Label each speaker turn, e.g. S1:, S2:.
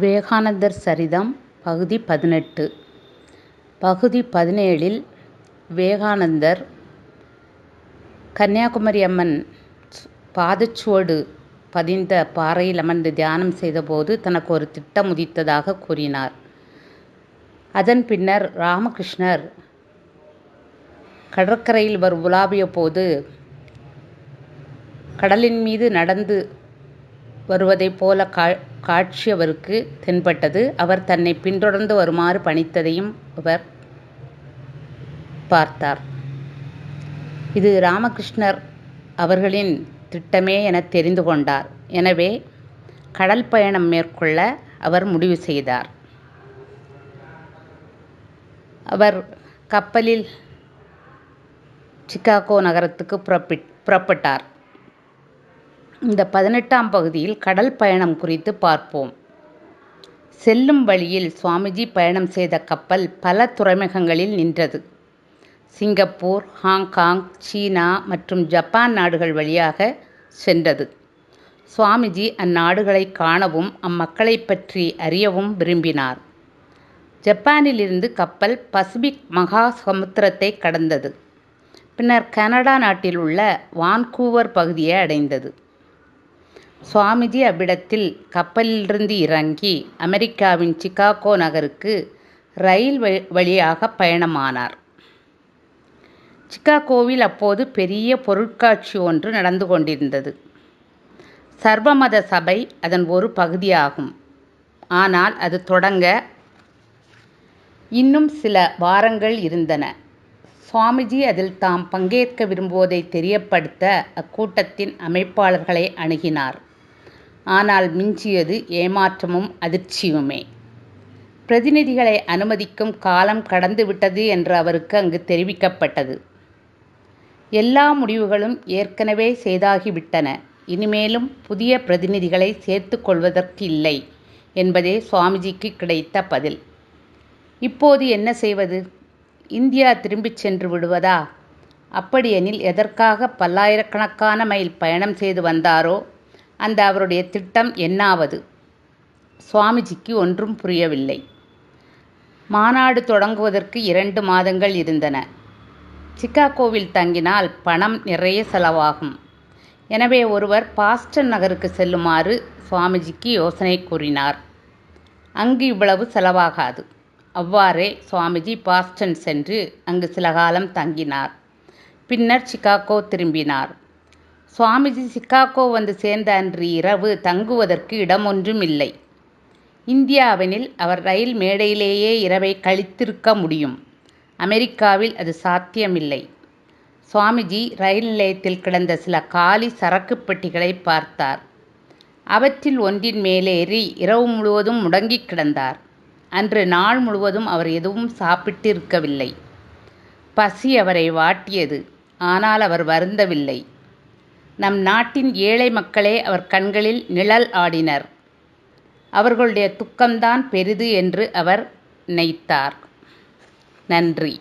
S1: விவேகானந்தர் சரிதம் பகுதி பதினெட்டு. பகுதி பதினேழில் விவேகானந்தர் கன்னியாகுமரி அம்மன் பாதச்சுவடு பதிந்த பாறையில் அமர்ந்து தியானம் செய்தபோது தனக்கு ஒரு திட்டம் உதித்ததாக கூறினார். அதன் பின்னர் ராமகிருஷ்ணர் கடற்கரையில் அவர் உலாவிய போது கடலின் மீது நடந்து வருவதைப் போல கா காட்சி அவருக்கு தென்பட்டது. அவர் தன்னை பின்தொடர்ந்து வருமாறு பணித்ததையும் அவர் பார்த்தார். இது ராமகிருஷ்ணர் அவர்களின் திட்டமே என தெரிந்து கொண்டார். எனவே கடல் பயணம் மேற்கொள்ள அவர் முடிவு செய்தார். அவர் கப்பலில் சிக்காகோ நகரத்துக்கு புறப்பிட் புறப்பட்டார். இந்த பதினெட்டாம் பகுதியில் கடல் பயணம் குறித்து பார்ப்போம். செல்லும் வழியில் சுவாமிஜி பயணம் செய்த கப்பல் பல துறைமுகங்களில் நின்றது. சிங்கப்பூர் ஹாங்காங் சீனா மற்றும் ஜப்பான் நாடுகள் வழியாக சென்றது. சுவாமிஜி அந்நாடுகளை காணவும் அம்மக்களை பற்றி அறியவும் விரும்பினார். ஜப்பானிலிருந்து கப்பல் பசிபிக் மகா சமுத்திரத்தை கடந்தது. பின்னர் கனடா நாட்டில் உள்ள வான்கூவர் பகுதியை அடைந்தது. சுவாமிஜி அவ்விடத்தில் கப்பலிலிருந்து இறங்கி அமெரிக்காவின் சிகாகோ நகருக்கு ரயில் வழியாக பயணமானார். சிகாகோவில் அப்போது பெரிய பொருட்காட்சி ஒன்று நடந்து கொண்டிருந்தது. சர்வமத சபை அதன் ஒரு பகுதியாகும். ஆனால் அது தொடங்க இன்னும் சில வாரங்கள் இருந்தன. சுவாமிஜி அதில் தாம் பங்கேற்க விரும்புவதை தெரியப்படுத்த அக்கூட்டத்தின் அமைப்பாளர்களை அணுகினார். ஆனால் மிஞ்சியது ஏமாற்றமும் அதிர்ச்சியுமே. பிரதிநிதிகளை அனுமதிக்கும் காலம் கடந்துவிட்டது என்று அவருக்கு அங்கு தெரிவிக்கப்பட்டது. எல்லா முடிவுகளும் ஏற்கனவே செய்தாகிவிட்டன. இனிமேலும் புதிய பிரதிநிதிகளை சேர்த்து கொள்வதற்கு இல்லை என்பதே சுவாமிஜிக்கு கிடைத்த பதில். இப்போது என்ன செய்வது? இந்தியா திரும்பிச் சென்று விடுவதா? அப்படியெனில் எதற்காக பல்லாயிரக்கணக்கான மைல் பயணம் செய்து வந்தாரோ? அந்த அவருடைய திட்டம் என்னாவது? சுவாமிஜிக்கு ஒன்றும் புரியவில்லை. மாநாடு தொடங்குவதற்கு இரண்டு மாதங்கள் இருந்தன. சிக்காகோவில் தங்கினால் பணம் நிறைய செலவாகும். எனவே ஒருவர் பாஸ்டன் நகருக்கு செல்லுமாறு சுவாமிஜிக்கு யோசனை கூறினார். அங்கு இவ்வளவு செலவாகாது. அவ்வாறே சுவாமிஜி பாஸ்டன் சென்று அங்கு சில காலம் தங்கினார். பின்னர் சிகாகோ திரும்பினார். சுவாமிஜி சிக்காகோ வந்து சேர்ந்த அன்று இரவு தங்குவதற்கு இடம் ஒன்றும் இல்லை இந்தியாவெனில் அவர் ரயில் மேடையிலேயே இரவை கழித்திருக்க முடியும். அமெரிக்காவில் அது சாத்தியமில்லை. சுவாமிஜி ரயில் நிலையத்தில் கிடந்த சில காலி சரக்கு பெட்டிகளை பார்த்தார். அவற்றில் ஒன்றின் மேலேறி இரவு முழுவதும் முடங்கி கிடந்தார். அன்று நாள் முழுவதும் அவர் எதுவும் சாப்பிட்டு இருக்கவில்லை பசி அவரை வாட்டியது. ஆனால் அவர் வருந்தவில்லை. நம் நாட்டின் ஏழை மக்களே அவர் கண்களில் நிழல் ஆடினர். அவர்களுடைய துக்கம்தான் பெரிது என்று அவர் நினைத்தார். நன்றி.